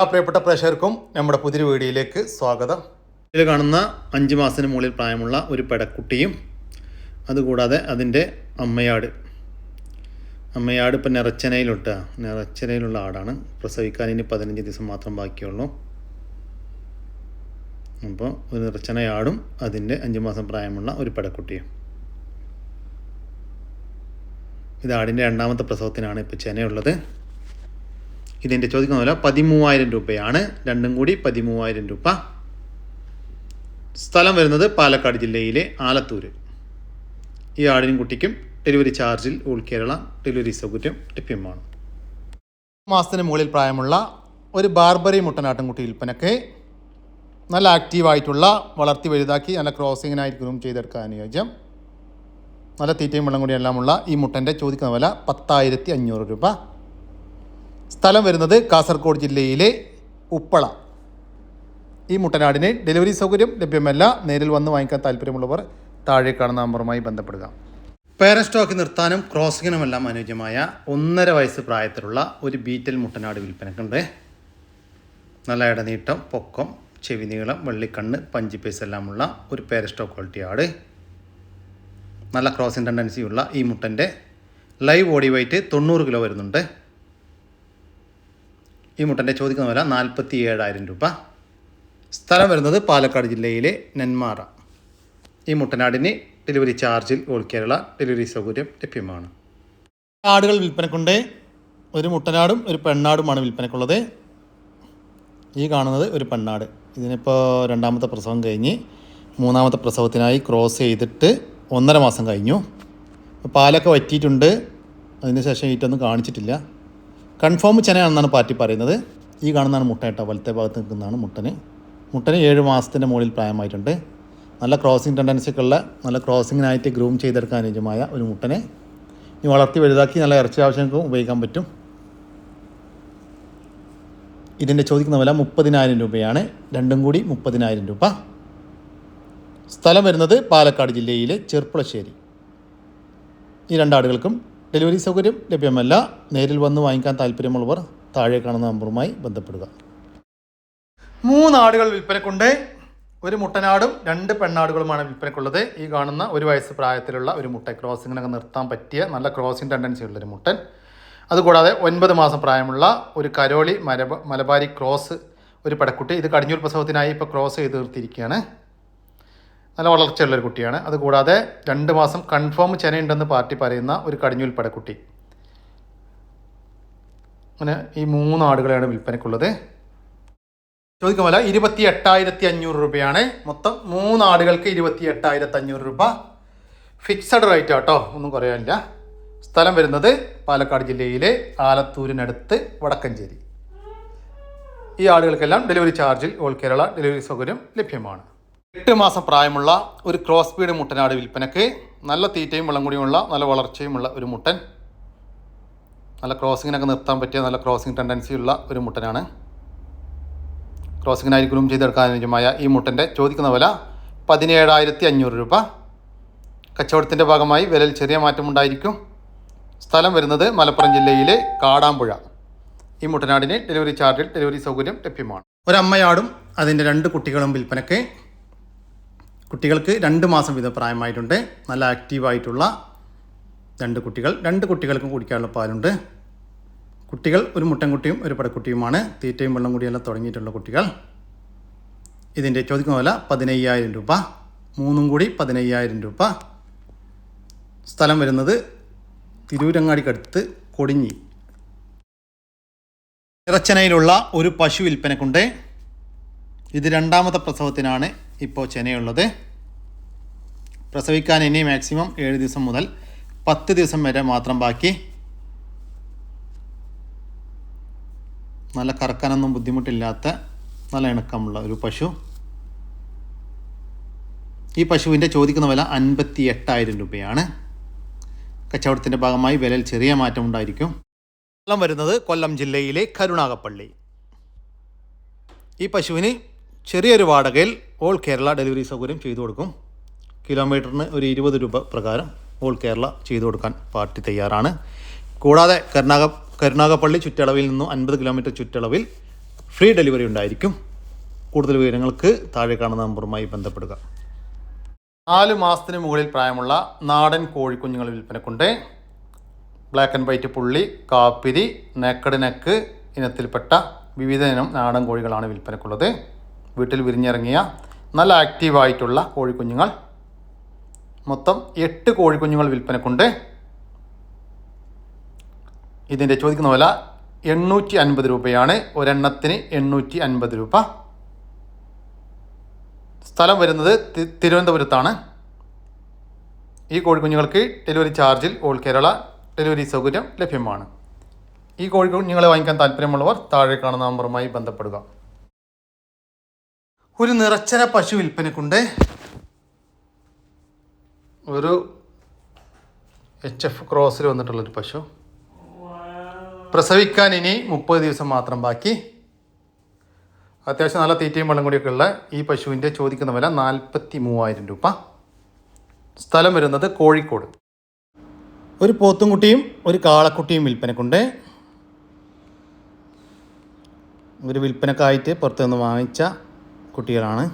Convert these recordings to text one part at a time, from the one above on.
ആ പ്രിയപ്പെട്ട പ്രേക്ഷകർക്കും നമ്മുടെ പുതിയ വീഡിയോയിലേക്ക് സ്വാഗതം. ഇതിൽ കാണുന്ന അഞ്ച് മാസത്തിന് മുകളിൽ പ്രായമുള്ള ഒരു പെടക്കുട്ടിയും അതുകൂടാതെ അതിന്റെ അമ്മയാട്. അമ്മയാട് ഇപ്പം നിറച്ചനയിലൊട്ട നിറച്ചനയിലുള്ള ആടാണ്. പ്രസവിക്കാൻ ഇനി പതിനഞ്ച് ദിവസം മാത്രം ബാക്കിയുള്ളൂ. അപ്പോൾ ഒരു നിറച്ചനയാടും അതിന്റെ അഞ്ച് മാസം പ്രായമുള്ള ഒരു പെടക്കുട്ടിയും. ഇത് ആടിന്റെ രണ്ടാമത്തെ പ്രസവത്തിനാണ് ഇപ്പോൾ ചെനയുള്ളത്. ഇതിന്റെ ചോദിക്കുന്ന പോലെ പതിമൂവായിരം രൂപയാണ്. രണ്ടും കൂടി പതിമൂവായിരം രൂപ. സ്ഥലം വരുന്നത് പാലക്കാട് ജില്ലയിലെ ആലത്തൂര്. ഈ ആടിനും കുട്ടിക്കും ഡെലിവറി ചാർജിൽ ഓൾ കേരള ഡെലിവറി സൗകര്യം ലഭ്യമാണ്. മാസത്തിന് മുകളിൽ പ്രായമുള്ള ഒരു ബാർബറി മുട്ടനാട്ടിൻകുട്ടി വിൽപ്പനക്ക് നല്ല ആക്റ്റീവായിട്ടുള്ള വളർത്തി വലുതാക്കി നല്ല ക്രോസിങ്ങിനായി ഗ്രൂം ചെയ്തെടുക്കാൻ അനുയോജ്യം. നല്ല തീറ്റയും വെള്ളം കൂടി എല്ലാമുള്ള ഈ മുട്ടന്റെ ചോദിക്കുന്ന വില പത്തായിരത്തി അഞ്ഞൂറ് രൂപ. സ്ഥലം വരുന്നത് കാസർഗോഡ് ജില്ലയിലെ ഉപ്പള. ഈ മുട്ടനാടിന് ഡെലിവറി സൗകര്യം ലഭ്യമല്ല. നേരിൽ വന്ന് വാങ്ങിക്കാൻ താല്പര്യമുള്ളവർ താഴെ കാണുന്ന നമ്പറുമായി ബന്ധപ്പെടുക. പേരസ്റ്റോക്ക് നിർത്താനും ക്രോസിങ്ങിനുമെല്ലാം അനുയോജ്യമായ ഒന്നര വയസ്സ് പ്രായത്തിലുള്ള ഒരു ബീറ്റൽ മുട്ടനാട് വിൽപ്പനക്കുണ്ട്. നല്ല ഇടനീട്ടം പൊക്കം ചെവി നീളം വെള്ളിക്കണ്ണ് പഞ്ചി പൈസ എല്ലാമുള്ള ഒരു പേരസ്റ്റോക്ക് ക്വാളിറ്റി ആട്. നല്ല ക്രോസിങ് ടെൻഡൻസിയുള്ള ഈ മുട്ടന്റെ ലൈവ് ബോഡി വെയിറ്റ് തൊണ്ണൂറ് കിലോ വരുന്നുണ്ട്. ഈ മുട്ടന്റെ ചോദിക്കുന്ന വില നാൽപ്പത്തി ഏഴായിരം രൂപ. സ്ഥലം വരുന്നത് പാലക്കാട് ജില്ലയിലെ നെന്മാറ. ഈ മുട്ടനാടിന് ഡെലിവറി ചാർജിൽ ഓൾ കേരള ഡെലിവറി സൗകര്യം ലഭ്യമാണ്. ആടുകൾ വിൽപ്പനക്കുണ്ട്. ഒരു മുട്ടനാടും ഒരു പെണ്ണാടുമാണ് വിൽപ്പനക്കുള്ളത്. ഈ കാണുന്നത് ഒരു പെണ്ണാട്. ഇതിനിപ്പോൾ രണ്ടാമത്തെ പ്രസവം കഴിഞ്ഞ് മൂന്നാമത്തെ പ്രസവത്തിനായി ക്രോസ് ചെയ്തിട്ട് ഒന്നര മാസം കഴിഞ്ഞു. പാലൊക്കെ വറ്റിയിട്ടുണ്ട്. അതിന് ശേഷം ഈറ്റൊന്നും കാണിച്ചിട്ടില്ല. കൺഫേം ചെനയാണെന്നാണ് പാർട്ടി പറയുന്നത്. ഈ കാണുന്നതാണ് മുട്ട കേട്ടോ. വലത്തെ ഭാഗത്ത് നിൽക്കുന്നതാണ് മുട്ടന്. മുട്ടന് ഏഴ് മാസത്തിന്റെ മുകളിൽ പ്രായമായിട്ടുണ്ട്. നല്ല ക്രോസിംഗ് ടെൻഡൻസി ഉള്ള നല്ല ക്രോസിങ്ങിനായിട്ട് ഗ്രൂം ചെയ്തെടുക്കാൻ അനുയോജ്യമായ ഒരു മുട്ടനെ ഇനി വളർത്തി വലുതാക്കി നല്ല ഇറച്ചി ആവശ്യങ്ങൾക്കും ഉപയോഗിക്കാൻ പറ്റും. ഇതിന്റെ ചോദിക്കുന്ന വില മുപ്പതിനായിരം രൂപയാണ്. രണ്ടും കൂടി മുപ്പതിനായിരം രൂപ. സ്ഥലം വരുന്നത് പാലക്കാട് ജില്ലയിലെ ചെർപ്പുളശ്ശേരി. ഈ രണ്ടാടുകൾക്കും ഡെലിവറി സൗകര്യം ലഭ്യമല്ല. നേരിൽ വന്ന് വാങ്ങിക്കാൻ താല്പര്യമുള്ളവർ താഴെ കാണുന്ന നമ്പറുമായി ബന്ധപ്പെടുക. മൂന്നാടുകൾ വിൽപ്പനക്കുണ്ട്. ഒരു മുട്ടനാടും രണ്ട് പെണ്ണാടുകളുമാണ് വിൽപ്പനക്കുള്ളത്. ഈ കാണുന്ന ഒരു വയസ്സ് പ്രായത്തിലുള്ള ഒരു മുട്ട ക്രോസിങ്ങിനൊക്കെ നിർത്താൻ പറ്റിയ നല്ല ക്രോസിംഗ് ടെൻഡൻസി ഉള്ളൊരു മുട്ടൻ. അതുകൂടാതെ ഒൻപത് മാസം പ്രായമുള്ള ഒരു കരോളി മലബ മലബാരി ക്രോസ് ഒരു പടക്കുട്ടി. ഇത് കടിഞ്ഞൂർ പ്രസവത്തിനായി ഇപ്പോൾ ക്രോസ് ചെയ്ത് നിർത്തിയിരിക്കുകയാണ് നല്ല വളർച്ചയുള്ളൊരു കുട്ടിയാണ്. അതുകൂടാതെ രണ്ട് മാസം കൺഫേം ചെനയുണ്ടെന്ന് പാർട്ടി പറയുന്ന ഒരു കടിഞ്ഞൂൽ പടക്കുട്ടി അങ്ങനെ ഈ മൂന്ന് ആടുകളെയാണ് വിൽപ്പനയ്ക്കുള്ളത്. ചോദിക്കും വില ഇരുപത്തി എട്ടായിരത്തി അഞ്ഞൂറ് രൂപയാണ്. മൊത്തം മൂന്ന് ആടുകൾക്ക് ഇരുപത്തി എട്ടായിരത്തി അഞ്ഞൂറ് രൂപ. ഫിക്സഡ് റേറ്റ് ആട്ടോ ഒന്നും കുറയാനില്ല. സ്ഥലം വരുന്നത് പാലക്കാട് ജില്ലയിലെ ആലത്തൂരിനടുത്ത് വടക്കഞ്ചേരി. ഈ ആടുകൾക്കെല്ലാം ഡെലിവറി ചാർജിൽ ഓൾ കേരള ഡെലിവറി സൗകര്യം ലഭ്യമാണ്. എട്ട് മാസം പ്രായമുള്ള ഒരു ക്രോസ് ബീഡ് മുട്ടനാട് വിൽപ്പനക്ക് നല്ല തീറ്റയും വെള്ളം കൂടിയുമുള്ള നല്ല വളർച്ചയുമുള്ള ഒരു മുട്ടൻ. നല്ല ക്രോസിങ്ങിനൊക്കെ നിർത്താൻ പറ്റിയ നല്ല ക്രോസിങ് ടെൻഡൻസി ഉള്ള ഒരു മുട്ടനാണ്. ക്രോസിങ്ങിനായി ഗ്രൂം ചെയ്തെടുക്കാൻ അനുയോജ്യമായ ഈ മുട്ടന്റെ ചോദിക്കുന്ന വില പതിനേഴായിരത്തി അഞ്ഞൂറ് രൂപ. കച്ചവടത്തിന്റെ ഭാഗമായി വിലയിൽ ചെറിയ മാറ്റമുണ്ടായിരിക്കും. സ്ഥലം വരുന്നത് മലപ്പുറം ജില്ലയിലെ കാടാമ്പുഴ. ഈ മുട്ടനാടിന് ഡെലിവറി ചാർജിൽ ഡെലിവറി സൗകര്യം ലഭ്യമാണ്. ഒരമ്മയാടും അതിന്റെ രണ്ട് കുട്ടികളും വിൽപ്പനയ്ക്ക് കുട്ടികൾക്ക് രണ്ട് മാസം വീതം പ്രായമായിട്ടുണ്ട്. നല്ല ആക്റ്റീവായിട്ടുള്ള രണ്ട് കുട്ടികൾ. രണ്ട് കുട്ടികൾക്കും കുടിക്കാനുള്ള പാലുണ്ട്. കുട്ടികൾ ഒരു മുട്ടൻകുട്ടിയും ഒരു പടക്കുട്ടിയുമാണ്. തീറ്റയും വെള്ളം കൂടിയെല്ലാം തുടങ്ങിയിട്ടുള്ള കുട്ടികൾ. ഇതിന്റെ ചോദിക്കുന്ന വില പതിനയ്യായിരം രൂപ. മൂന്നും കൂടി പതിനയ്യായിരം രൂപ. സ്ഥലം വരുന്നത് തിരൂരങ്ങാടിക്കടുത്ത് കൊടിഞ്ഞി. ഇറച്ചനയിലുള്ള ഒരു പശു വിൽപ്പനക്കുണ്ട്. ഇത് രണ്ടാമത്തെ പ്രസവത്തിനാണ് ഇപ്പോൾ ചെനയുള്ളത്. പ്രസവിക്കാൻ ഇനി മാക്സിമം ഏഴ് ദിവസം മുതൽ പത്ത് ദിവസം വരെ മാത്രം ബാക്കി. നല്ല കറക്കാനൊന്നും ബുദ്ധിമുട്ടില്ലാത്ത നല്ല ഇണക്കമുള്ള ഒരു പശു. ഈ പശുവിന്റെ ചോദിക്കുന്ന വില അൻപത്തി എട്ടായിരം രൂപയാണ്. കച്ചവടത്തിന്റെ ഭാഗമായി വിലയിൽ ചെറിയ മാറ്റം ഉണ്ടായിരിക്കും. കൊല്ലം വരുന്നത് കൊല്ലം ജില്ലയിലെ കരുണാകപ്പള്ളി ഈ പശുവിന് ചെറിയൊരു വാടകയിൽ ഓൾ കേരള ഡെലിവറി സൗകര്യം ചെയ്തു കൊടുക്കും. കിലോമീറ്ററിന് ഒരു ഇരുപത് രൂപ പ്രകാരം ഓൾ കേരള ചെയ്തു കൊടുക്കാൻ പാർട്ടി തയ്യാറാണ്. കൂടാതെ കരുണാക കരുണാകപ്പള്ളി ചുറ്റളവിൽ നിന്നും അൻപത് കിലോമീറ്റർ ചുറ്റളവിൽ ഫ്രീ ഡെലിവറി ഉണ്ടായിരിക്കും. കൂടുതൽ വിവരങ്ങൾക്ക് താഴെ കാണുന്ന നമ്പറുമായി ബന്ധപ്പെടുക. നാല് മാസത്തിന് മുകളിൽ പ്രായമുള്ള നാടൻ കോഴിക്കുഞ്ഞുങ്ങൾ വിൽപ്പനക്കുണ്ട്. ബ്ലാക്ക് ആൻഡ് വൈറ്റ് പുള്ളി കാപ്പിരി നെക്കഡ് നെക്ക് ഇനത്തിൽപ്പെട്ട വിവിധ ഇനം നാടൻ കോഴികളാണ് വിൽപ്പനക്കുള്ളത്. വീട്ടിൽ വിരിഞ്ഞിറങ്ങിയ നല്ല ആക്റ്റീവായിട്ടുള്ള കോഴിക്കുഞ്ഞുങ്ങൾ. മൊത്തം എട്ട് കോഴിക്കുഞ്ഞുങ്ങൾ വിൽപ്പനക്കുണ്ട്. ഇതിന്റെ ചോദിക്കുന്ന വില എണ്ണൂറ്റി അൻപത് രൂപയാണ്. ഒരെണ്ണത്തിന് എണ്ണൂറ്റി അൻപത് രൂപ. സ്ഥലം വരുന്നത് തിരുവനന്തപുരത്താണ്. ഈ കോഴിക്കുഞ്ഞുങ്ങൾക്ക് ഡെലിവറി ചാർജിൽ ഓൾ കേരള ഡെലിവറി സൗകര്യം ലഭ്യമാണ്. ഈ കോഴിക്കുഞ്ഞുങ്ങളെ വാങ്ങിക്കാൻ താല്പര്യമുള്ളവർ താഴെ കാണുന്ന നമ്പറുമായി ബന്ധപ്പെടുക. ഒരു നിറച്ചര പശു വിൽപ്പനക്കുണ്ട്. ഒരു എച്ച് എഫ് ക്രോസിൽ വന്നിട്ടുള്ളൊരു പശു. പ്രസവിക്കാൻ ഇനി മുപ്പത് ദിവസം മാത്രം ബാക്കി. അത്യാവശ്യം നല്ല തീറ്റയും വെള്ളം കൂടിയൊക്കെ ഉള്ള ഈ പശുവിന്റെ ചോദിക്കുന്ന വില നാൽപ്പത്തി മൂവായിരം രൂപ. സ്ഥലം വരുന്നത് കോഴിക്കോട്. ഒരു പോത്തുംകുട്ടിയും ഒരു കാളക്കുട്ടിയും വിൽപ്പനക്കുണ്ട്. ഒരു വിൽപ്പനക്കായിട്ട് പുറത്തുനിന്ന് വാങ്ങിച്ച കുട്ടികളാണ്.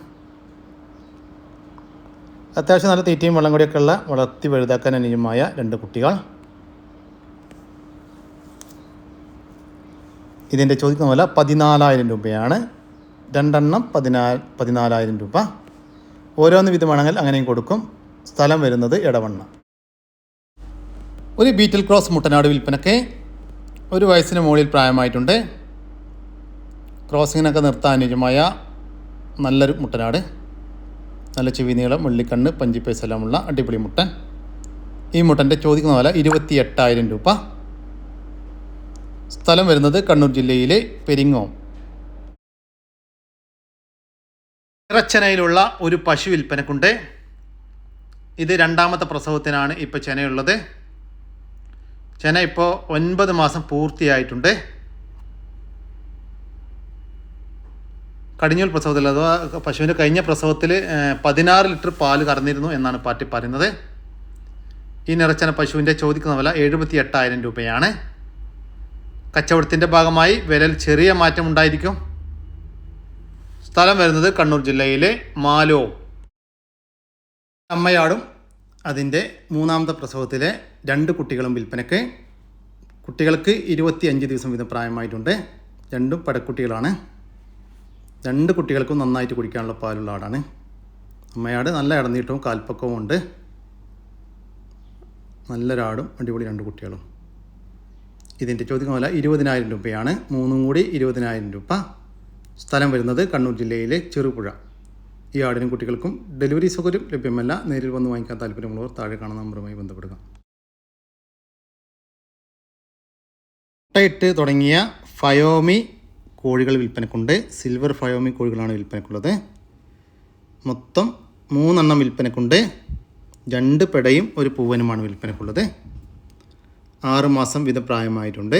അത്യാവശ്യം നല്ല തീറ്റയും വെള്ളം കൂടിയൊക്കെ ഉള്ള വളർത്തി വലുതാക്കാൻ അനുയോജ്യമായ രണ്ട് കുട്ടികൾ. ഇതിന്റെ ചോദിക്കുന്ന വില പതിനാലായിരം രൂപയാണ്. രണ്ടെണ്ണം പതിനാ പതിനാലായിരം രൂപ. ഓരോന്ന് വിധമാണെങ്കിൽ അങ്ങനെയും കൊടുക്കും. സ്ഥലം വരുന്നത് ഇടവണ്ണ ഒരു ബീറ്റിൽ ക്രോസ് മുട്ടനാട് വിൽപ്പനയ്ക്ക് ഒരു വയസ്സിന് മുകളിൽ പ്രായമായിട്ടുണ്ട്. ക്രോസിങ്ങിനൊക്കെ നിർത്താൻ അനുയോജ്യമായ നല്ലൊരു മുട്ടനാട്. നല്ല ചെവി നീളം വെള്ളിക്കണ്ണ് പഞ്ചി എല്ലാമുള്ള അടിപൊളി മുട്ടൻ. ഈ മുട്ടന്റെ ചോദിക്കുന്ന വില ഇരുപത്തി എട്ടായിരം രൂപ. സ്ഥലം വരുന്നത് കണ്ണൂർ ജില്ലയിലെ പെരിങ്ങോം. ഇറച്ചനയിലുള്ള ഒരു പശു വിൽപ്പനക്കുണ്ട്. ഇത് രണ്ടാമത്തെ പ്രസവത്തിനാണ് ഇപ്പോൾ ചെനയുള്ളത്. ചെന ഇപ്പോൾ ഒൻപത് മാസം പൂർത്തിയായിട്ടുണ്ട്. കടിഞ്ഞൂൽ പ്രസവത്തിൽ അഥവാ പശുവിന്റെ കഴിഞ്ഞ പ്രസവത്തിൽ പതിനാറ് ലിറ്റർ പാൽ കറന്നിരുന്നു എന്നാണ് പാർട്ടി പറയുന്നത്. ഈ നിറച്ചന പശുവിന്റെ ചോദിക്കുന്ന വില എഴുപത്തി എട്ടായിരം രൂപയാണ്. കച്ചവടത്തിന്റെ ഭാഗമായി വിലയിൽ ചെറിയ മാറ്റം ഉണ്ടായിരിക്കും. സ്ഥലം വരുന്നത് കണ്ണൂർ ജില്ലയിലെ മാലോ അമ്മയാടും അതിന്റെ മൂന്നാമത്തെ പ്രസവത്തിലെ രണ്ട് കുട്ടികളും വിൽപ്പനയ്ക്ക്. കുട്ടികൾക്ക് ഇരുപത്തി അഞ്ച് ദിവസം വീതം പ്രായമായിട്ടുണ്ട്. രണ്ടും പടക്കുട്ടികളാണ് രണ്ട് കുട്ടികൾക്കും നന്നായിട്ട് കുടിക്കാനുള്ള പാലുള്ള ആടാണ്. അമ്മയാട് നല്ല ഇടന്നീട്ടവും കാൽപ്പക്കവും ഉണ്ട്. നല്ലൊരാടും അടിപൊളി രണ്ട് കുട്ടികളും. ഇതിന്റെ ചോദ്യം പോലെ ഇരുപതിനായിരം രൂപയാണ്. മൂന്നും കൂടി ഇരുപതിനായിരം രൂപ. സ്ഥലം വരുന്നത് കണ്ണൂർ ജില്ലയിലെ ചെറുപുഴ. ഈ ആടിനും കുട്ടികൾക്കും ഡെലിവറി സൗകര്യം ലഭ്യമല്ല. നേരിൽ വന്ന് വാങ്ങിക്കാൻ താല്പര്യമുള്ളവർ താഴെ കാണുന്ന നമ്പറുമായി ബന്ധപ്പെടുക. മുട്ടയിട്ട് തുടങ്ങിയ ഫയോമി കോഴികൾ വിൽപ്പനക്കുണ്ട്. Silver Fayoumi കോഴികളാണ് വിൽപ്പനക്കുള്ളത്. മൊത്തം മൂന്നെണ്ണം വിൽപ്പനക്കുണ്ട്. രണ്ട് പെടയും ഒരു പൂവനുമാണ് വിൽപ്പനക്കുള്ളത്. ആറുമാസം വിധ പ്രായമായിട്ടുണ്ട്.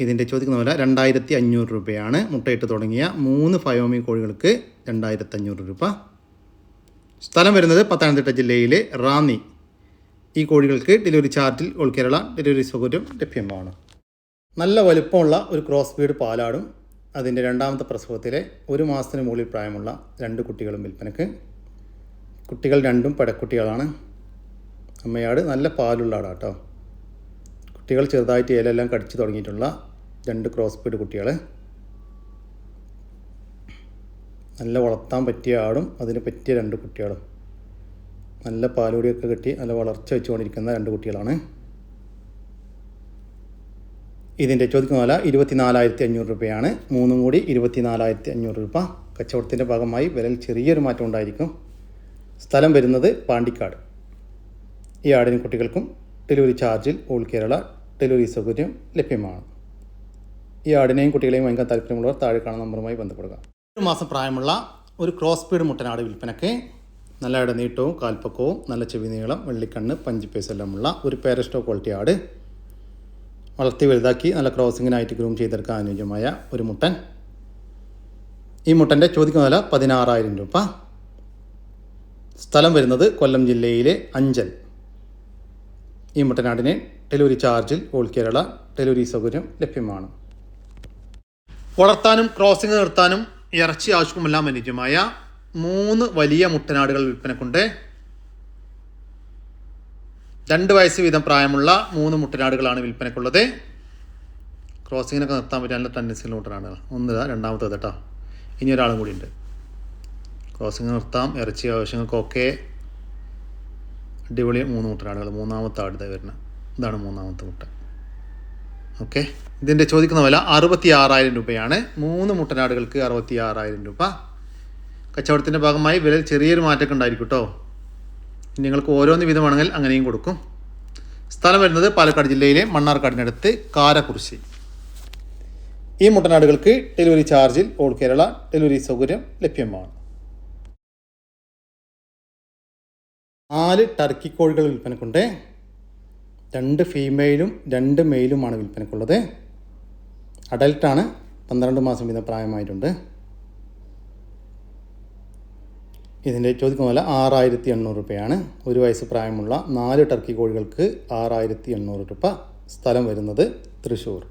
ഇതിന്റെ ചോദിക്കുന്ന വില രണ്ടായിരത്തി അഞ്ഞൂറ് രൂപയാണ്. മുട്ടയിട്ട് തുടങ്ങിയ മൂന്ന് ഫയോമി കോഴികൾക്ക് രണ്ടായിരത്തി അഞ്ഞൂറ് രൂപ. സ്ഥലം വരുന്നത് പത്തനംതിട്ട ജില്ലയിലെ റാന്നി. ഈ കോഴികൾക്ക് ഡെലിവറി ചാർജിൽ ഓൾ കേരള ഡെലിവറി സൗകര്യം ലഭ്യമാണ്. നല്ല വലുപ്പമുള്ള ഒരു ക്രോസ് ബീഡ് പാലാടും അതിന്റെ രണ്ടാമത്തെ പ്രസവത്തിലെ ഒരു മാസത്തിന് മുകളിൽ പ്രായമുള്ള രണ്ട് കുട്ടികളും വിൽപ്പനക്ക്. കുട്ടികൾ രണ്ടും പടക്കുട്ടികളാണ്. അമ്മയാട് നല്ല പാലുള്ള ആടാ കേട്ടോ കുട്ടികൾ ചെറുതായിട്ട് ഇലയെല്ലാം കടിച്ചു തുടങ്ങിയിട്ടുള്ള രണ്ട് ക്രോസ് ബീഡ് കുട്ടികൾ നല്ല വളർത്താൻ പറ്റിയ ആടും അതിന് പറ്റിയ രണ്ട് കുട്ടികളും. നല്ല പാലുകൂടിയൊക്കെ കിട്ടി നല്ല വളർച്ച വെച്ചുകൊണ്ടിരിക്കുന്ന രണ്ട് കുട്ടികളാണ്. ഇതിന്റെ ചോദിക്കുന്ന വില ഇരുപത്തിനാലായിരത്തി അഞ്ഞൂറ് രൂപയാണ്. മൂന്നും കൂടി ഇരുപത്തിനാലായിരത്തി അഞ്ഞൂറ് രൂപ. കച്ചവടത്തിന്റെ ഭാഗമായി വിലയിൽ ചെറിയൊരു മാറ്റം ഉണ്ടായിരിക്കും. സ്ഥലം വരുന്നത് പാണ്ടിക്കാട്. ഈ ആടിനും കുട്ടികൾക്കും ഡെലിവറി ചാർജിൽ ഓൾ കേരള ഡെലിവറി സൗകര്യം ലഭ്യമാണ്. ഈ ആടിനെയും കുട്ടികളെയും വാങ്ങിക്കാൻ താല്പര്യമുള്ളവർ താഴെ കാണുന്ന നമ്പറുമായി ബന്ധപ്പെടുക. ഒരു മാസം പ്രായമുള്ള ഒരു ക്രോസ് പീഡ് മുട്ടനാട് വിൽപ്പനയ്ക്ക് നല്ല ഇടനീട്ടവും കാൽപ്പക്കവും നല്ല ചെവി നീളം വെള്ളിക്കണ്ണ് പഞ്ചിപ്പേസ് എല്ലാമുള്ള ഒരു പേരസ്റ്റോ ക്വാളിറ്റി ആട് വളർത്തി വലുതാക്കി നല്ല ക്രോസിങ്ങിനായിട്ട് ഗ്രൂം ചെയ്തെടുക്കാൻ അനുയോജ്യമായ ഒരു മുട്ടൻ. ഈ മുട്ടന്റെ ചോദിക്കുന്ന വില പതിനാറായിരം രൂപ. സ്ഥലം വരുന്നത് കൊല്ലം ജില്ലയിലെ അഞ്ചൽ. ഈ മുട്ടനാടിന് ഡെലിവറി ചാർജിൽ ഓൾ കേരള ഡെലിവറി സൗകര്യം ലഭ്യമാണ്. വളർത്താനും ക്രോസിംഗ് നിർത്താനും ഇറച്ചി ആവശ്യമെല്ലാം അനുയോജ്യമായ മൂന്ന് വലിയ മുട്ടനാടുകൾ വിൽപ്പനക്കുണ്ട്. രണ്ട് വയസ്സ് വീതം പ്രായമുള്ള മൂന്ന് മുട്ടനാടുകളാണ് വിൽപ്പനയ്ക്കുള്ളത്. ക്രോസിങ്ങിനൊക്കെ നിർത്താൻ പറ്റിയ നല്ല ടെൻഡൻസിയുള്ള മുട്ടനാടുകൾ ഒന്ന് രണ്ടാമത്തേത് കേട്ടോ. ഇനി ഒരാളും കൂടി ഉണ്ട്. ക്രോസിങ് നിർത്താം ഇറച്ചി ആവശ്യങ്ങൾക്കൊക്കെ അടിപൊളി മൂന്ന് മുട്ടനാടുകൾ മൂന്നാമത്തെ ആടുത വരുന്നത്. ഇതാണ് മൂന്നാമത്തെ മുട്ട. ഓക്കെ ഇതിന്റെ ചോദിക്കുന്ന വില അറുപത്തി ആറായിരം രൂപയാണ്. മൂന്ന് മുട്ടനാടുകൾക്ക് അറുപത്തി ആറായിരം രൂപ. കച്ചവടത്തിന്റെ ഭാഗമായി വില ചെറിയൊരു മാറ്റമൊക്കെ ഉണ്ടായിരിക്കും കേട്ടോ. നിങ്ങൾക്ക് ഓരോന്ന് വിധമാണെങ്കിൽ അങ്ങനെയും കൊടുക്കും. സ്ഥലം വരുന്നത് പാലക്കാട് ജില്ലയിലെ മണ്ണാർക്കാടിനടുത്ത് കാരക്കുറിശ്ശി. ഈ മുട്ടനാടുകൾക്ക് ഡെലിവറി ചാർജിൽ ഓൾ കേരള ഡെലിവറി സൗകര്യം ലഭ്യമാണ്. നാല് ടർക്കി കോഴികൾ വിൽപ്പനക്കുണ്ട് രണ്ട് ഫീമെയിലും രണ്ട് മെയിലുമാണ് വിൽപ്പനക്കുള്ളത്. അഡൽട്ടാണ് പന്ത്രണ്ട് മാസം വീതം പ്രായമായിട്ടുണ്ട്. ഇതിന്റെ ചോദിക്കുന്ന വില ആറായിരത്തി എണ്ണൂറ് രൂപയാണ്. ഒരു വയസ്സ് പ്രായമുള്ള നാല് ടർക്കി കോഴികൾക്ക് ആറായിരത്തി എണ്ണൂറ് രൂപ സ്ഥലം വരുന്നത് തൃശ്ശൂർ.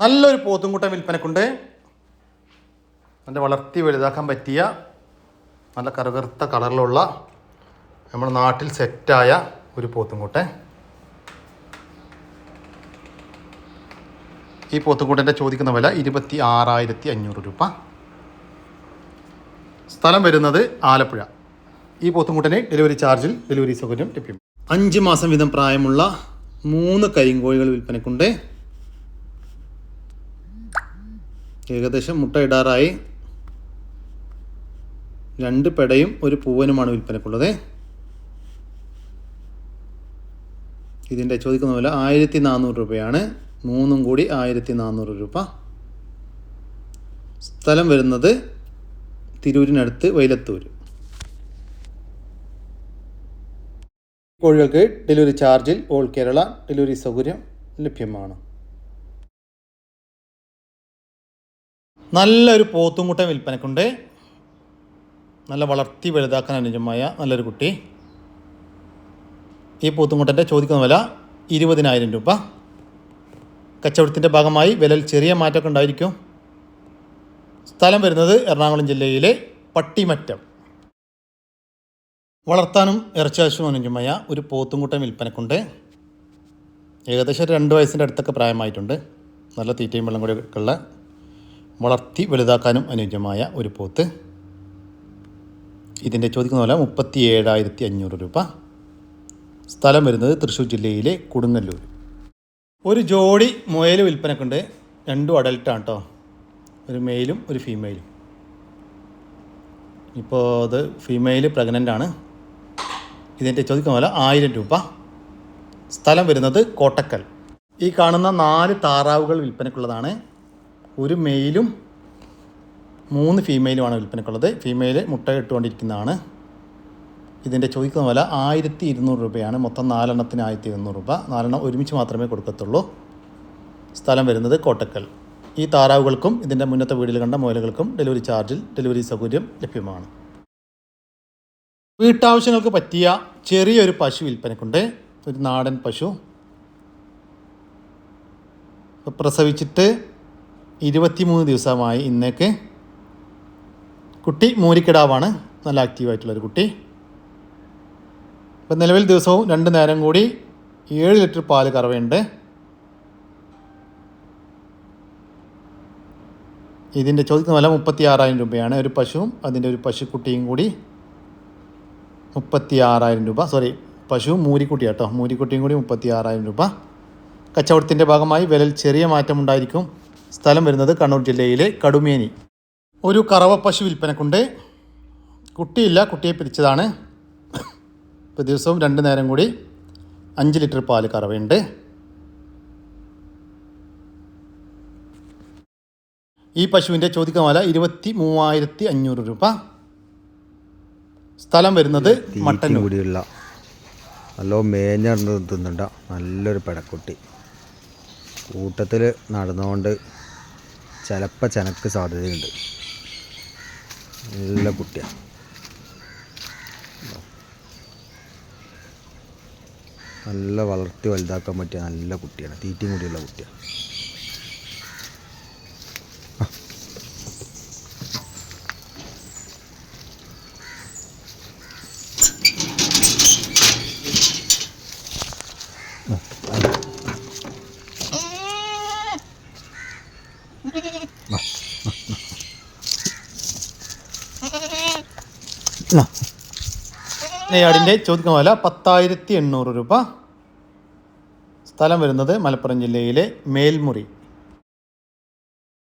നല്ലൊരു പോത്തുംകൂട്ടം വിൽപ്പനക്കുണ്ട്. നല്ല വളർത്തി വലുതാക്കാൻ പറ്റിയ നല്ല കറുകറുത്ത കളറിലുള്ള നമ്മുടെ നാട്ടിൽ സെറ്റായ ഒരു പോത്തുംകുട്ടൻ. ഈ പോത്തുംകുട്ടന്റെ ചോദിക്കുന്ന വില ഇരുപത്തി ആറായിരത്തി അഞ്ഞൂറ് രൂപ. സ്ഥലം വരുന്നത് ആലപ്പുഴ. ഈ പോത്തുംകുട്ടന് ഡെലിവറി ചാർജിൽ ഡെലിവറി സൗകര്യം ലഭ്യം. അഞ്ച് മാസം വീതം പ്രായമുള്ള മൂന്ന് കരിങ്കോഴികൾ വിൽപ്പനക്കുണ്ട് ഏകദേശം മുട്ട ഇടാറായി. രണ്ട് പെടയും ഒരു പൂവനുമാണ് വിൽപ്പനക്കുള്ളത് ഇതിന്റെ ചോദിക്കുന്ന വില ആയിരത്തി നാനൂറ് രൂപയാണ്. മൂന്നും കൂടി ആയിരത്തി നാനൂറ് രൂപ. സ്ഥലം വരുന്നത് തിരൂരിനടുത്ത് വൈലത്തൂർ കോഴികൾക്ക് ഡെലിവറി ചാർജിൽ ഓൾ കേരള ഡെലിവറി സൗകര്യം ലഭ്യമാണ്. നല്ലൊരു പോത്തുംകുട്ടൻ വിൽപ്പനക്കുണ്ട്. നല്ല വളർത്തി വലുതാക്കാൻ അനുജമായ നല്ലൊരു കുട്ടി. ഈ പോത്തുംകുട്ടന്റെ ചോദിക്കുന്ന വില ഇരുപതിനായിരം രൂപ. കച്ചവടത്തിന്റെ ഭാഗമായി വിലയിൽ ചെറിയ മാറ്റമൊക്കെ ഉണ്ടായിരിക്കും. സ്ഥലം വരുന്നത് എറണാകുളം ജില്ലയിലെ പട്ടിമറ്റം. വളർത്താനും ഇറച്ചാവശ്യം അനുജമായ ഒരു പോത്തുംകുട്ടൻ വിൽപ്പനക്കുണ്ട്. ഏകദേശം രണ്ട് വയസ്സിന്റെ അടുത്തൊക്കെ പ്രായമായിട്ടുണ്ട്. നല്ല തീറ്റയും വെള്ളം കൂടി ഉള്ള വളർത്തി വലുതാക്കാനും അനുയോജ്യമായ ഒരു പോത്ത്. ഇതിന്റെ ചോദിക്കുന്ന പോലെ മുപ്പത്തി ഏഴായിരത്തി അഞ്ഞൂറ് രൂപ. സ്ഥലം വരുന്നത് തൃശ്ശൂർ ജില്ലയിലെ കൊടുങ്ങല്ലൂർ. ഒരു ജോഡി മുയൽ വിൽപ്പനക്കുണ്ട്. രണ്ടും അഡൽട്ടാണ് കേട്ടോ ഒരു മെയിലും ഒരു ഫീമെയിലും. ഇപ്പോൾ അത് ഫീമെയിൽ പ്രഗ്നന്റ് ആണ് ഇതിന്റെ ചോദിക്കുന്ന പോലെ ആയിരം രൂപ. സ്ഥലം വരുന്നത് കോട്ടക്കൽ. ഈ കാണുന്ന നാല് താറാവുകൾ വിൽപ്പനക്കുള്ളതാണ് ഒരു മെയിലും മൂന്ന് ഫീമെയിലുമാണ് വിൽപ്പനക്കുള്ളത് ഫീമെയിൽ മുട്ട ഇട്ടുകൊണ്ടിരിക്കുന്നതാണ്. ഇതിന്റെ ചോദിക്കുന്ന വില ആയിരത്തി ഇരുന്നൂറ് രൂപയാണ്. മൊത്തം നാലെണ്ണത്തിന് ആയിരത്തി ഇരുന്നൂറ് രൂപ. നാലെണ്ണം ഒരുമിച്ച് മാത്രമേ കൊടുക്കത്തുള്ളൂ. സ്ഥലം വരുന്നത് കോട്ടക്കൽ. ഈ താറാവുകൾക്കും ഇതിന്റെ മുന്നത്തെ വീടിൽ കണ്ട മുയലുകൾക്കും ഡെലിവറി ചാർജിൽ ഡെലിവറി സൗകര്യം ലഭ്യമാണ്. വീട്ടാവശ്യങ്ങൾക്ക് പറ്റിയ ചെറിയൊരു പശു വിൽപ്പനക്കുണ്ട്. ഒരു നാടൻ പശു. പ്രസവിച്ചിട്ട് ഇരുപത്തിമൂന്ന് ദിവസമായി ഇന്നേക്ക്. കുട്ടി മൂരിക്കിടാവാണ് നല്ല ആക്റ്റീവായിട്ടുള്ളൊരു കുട്ടി. ഇപ്പം നിലവിൽ ദിവസവും രണ്ട് നേരം കൂടി ഏഴ് ലിറ്റർ പാൽ കറവയുണ്ട്. ഇതിന്റെ ചോദിക്കുന്ന വില മുപ്പത്തി ആറായിരം രൂപയാണ്. ഒരു പശുവും അതിന്റെ ഒരു പശുക്കുട്ടിയും കൂടി മുപ്പത്തി ആറായിരം രൂപ. സോറി പശു മൂരിക്കുട്ടി കേട്ടോ. മൂരിക്കുട്ടിയും കൂടി മുപ്പത്തി ആറായിരം രൂപ. കച്ചവടത്തിന്റെ ഭാഗമായി വിലയിൽ ചെറിയ മാറ്റമുണ്ടായിരിക്കും സ്ഥലം വരുന്നത് കണ്ണൂർ ജില്ലയിലെ കടുമേനി. ഒരു കറവ പശു വിൽപ്പനക്കുണ്ട്. കുട്ടിയില്ല കുട്ടിയെ പിരിച്ചതാണ്. ഇപ്പോൾ ദിവസവും രണ്ട് നേരം കൂടി അഞ്ച് ലിറ്റർ പാൽ കറവയുണ്ട്. ഈ പശുവിന്റെ വില ഇരുപത്തി മൂവായിരത്തി അഞ്ഞൂറ് രൂപ. സ്ഥലം വരുന്നത് മട്ടൻ കൂടിയുള്ള നല്ല മേഞ്ഞ തിന്നുണ്ട നല്ലൊരു പെടക്കുട്ടി. കൂട്ടത്തിൽ നടന്നുകൊണ്ട് ചിലപ്പോൾ ചെനക്ക് സാധ്യതയുണ്ട്. നല്ല കുട്ടിയാണ് നല്ല വളർത്തി വലുതാക്കാൻ പറ്റിയ നല്ല കുട്ടിയാണ്. തീറ്റയും കൂടിയുള്ള കുട്ടിയാണ് ആടിന്റെ ചോദിക്കുന്ന വില പത്തായിരത്തി എണ്ണൂറ് രൂപ. സ്ഥലം വരുന്നത് മലപ്പുറം ജില്ലയിലെ മേൽമുറി.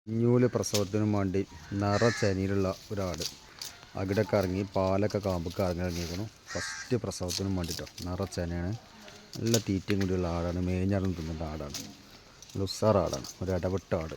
ഞൂൽ പ്രസവത്തിനും വേണ്ടി നിറച്ചനിയിലുള്ള ഒരാട്. അകിടൊക്കെ ഇറങ്ങി പാലൊക്കെ കാമ്പൊക്കെ ഇറങ്ങി ഇറങ്ങിയിരിക്കണം ഫസ്റ്റ് പ്രസവത്തിനും വേണ്ടിയിട്ടോ നിറച്ചനയാണ് നല്ല തീറ്റയും കൂടിയുള്ള ആടാണ്. മേഞ്ഞാടും തിന്നുന്ന ആടാണ്. ലുസാർ ആടാണ് ഒരു ഇടപെട്ട ആട്.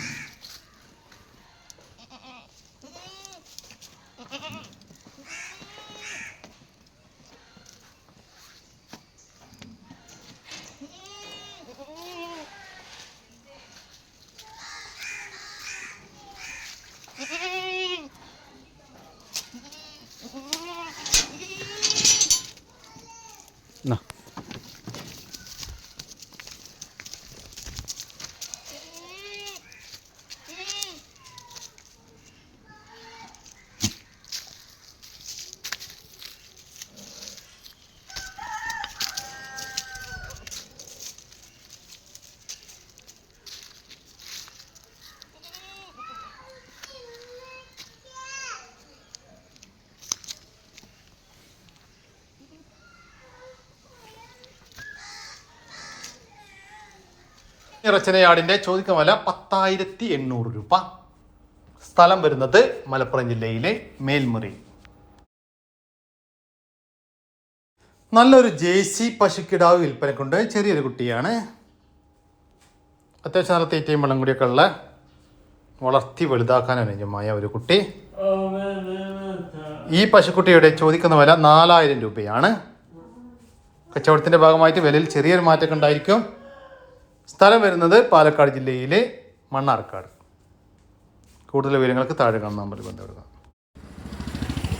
ഇറച്ചനയാടിന്റെ ചോദിക്കുന്ന വില പത്തായിരത്തി എണ്ണൂറ് രൂപ. സ്ഥലം വരുന്നത് മലപ്പുറം ജില്ലയിലെ മേൽമുറി. നല്ലൊരു ജേഴ്സി പശുക്കിടാവ് വിൽപ്പനക്കുണ്ട്. ചെറിയൊരു കുട്ടിയാണ്. അത്യാവശ്യം നല്ല തീറ്റയും വെള്ളം കൂടിയൊക്കെ ഉള്ള വളർത്തി വലുതാക്കാൻ അനുയോജ്യമായ ഒരു കുട്ടി. ഈ പശുക്കുട്ടിയുടെ ചോദിക്കുന്ന വില നാലായിരം രൂപയാണ്. കച്ചവടത്തിന്റെ ഭാഗമായിട്ട് വിലയിൽ ചെറിയൊരു മാറ്റമൊക്കെ ഉണ്ടായിരിക്കും. സ്ഥലം വരുന്നത് പാലക്കാട് ജില്ലയിലെ മണ്ണാർക്കാട്. കൂടുതൽ വിവരങ്ങൾക്ക് താഴെ കാണുന്ന നമ്പറിൽ ബന്ധപ്പെടുക.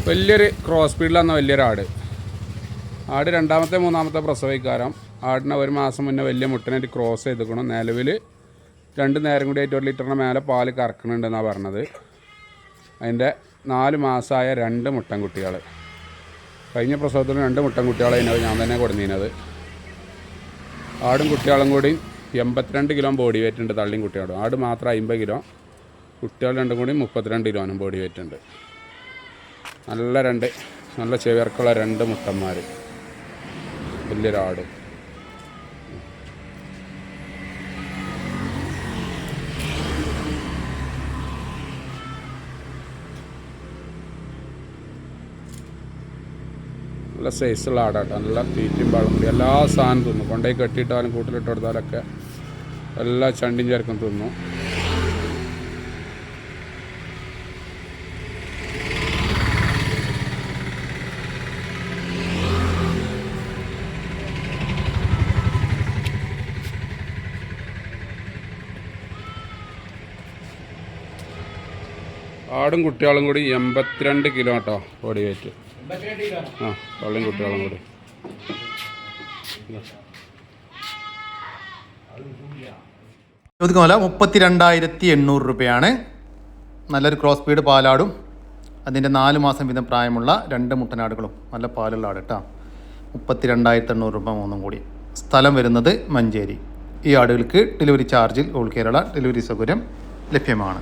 വലിയൊരു ക്രോസ് വന്ന വലിയൊരു ആട്. ആട് രണ്ടാമത്തെ മൂന്നാമത്തെ പ്രസവിക്കാരം ആടിനെ ഒരു മാസം മുന്നേ വലിയ മുട്ടനായിട്ട് ക്രോസ് ചെയ്തേക്കണം. നിലവിൽ രണ്ട് നേരം കൂടി ആയിട്ട് ഒരു ലിറ്ററിന് മേലെ പാൽ കറക്കണുണ്ടെന്നാണ് പറഞ്ഞത്. അതിന്റെ നാല് മാസമായ രണ്ട് മുട്ടൻ കുട്ടികൾ കഴിഞ്ഞ പ്രസവത്തിൽ രണ്ട് മുട്ടൻകുട്ടികളെ അതിനത് ഞാൻ തന്നെ കൊടുന്നീനത്. ആടും കുട്ടികളും കൂടി എൺപത്തിരണ്ട് കിലോ ബോഡി വെയിറ്റ് ഉണ്ട് തള്ളിയും കുട്ടികളും ആട് മാത്രം അമ്പത് കിലോ. കുട്ടികൾ രണ്ടും കൂടി മുപ്പത്തിരണ്ട് കിലോനും ബോഡി വെയിറ്റ് ഉണ്ട്. നല്ല രണ്ട് നല്ല ചെവിയർക്കുള്ള രണ്ട് മുട്ടന്മാർ വലിയൊരാട്. നല്ല സൈസുള്ള ആടാട്ടോ. നല്ല തീറ്റും വളം എല്ലാ സാധനം തിന്നു. കൊണ്ടേ കെട്ടിയിട്ടാലും കൂട്ടിലിട്ട് കൊടുത്താലൊക്കെ എല്ലാ ചണ്ടിയും ചേർക്കും തിന്നു. ആടും കുട്ടികളും കൂടി എൺപത്തിരണ്ട് കിലോ കേട്ടോ ഓടി വെയിറ്റ് ആ പള്ളിയും കുട്ടികളും കൂടി ചോദിക്കുന്ന വില മുപ്പത്തി രണ്ടായിരത്തി എണ്ണൂറ് രൂപയാണ്. നല്ലൊരു ക്രോസ് സ്പീഡ് പാലാടും. അതിന്റെ നാല് മാസം വീതം പ്രായമുള്ള രണ്ട് മുട്ടനാടുകളും. നല്ല പാലുള്ള ആട് കേട്ടോ. മുപ്പത്തി രണ്ടായിരത്തി എണ്ണൂറ് രൂപ മൂന്നും കൂടി. സ്ഥലം വരുന്നത് മഞ്ചേരി. ഈ ആടുകൾക്ക് ഡെലിവറി ചാർജിൽ ഓൾ കേരള ഡെലിവറി സൗകര്യം ലഭ്യമാണ്.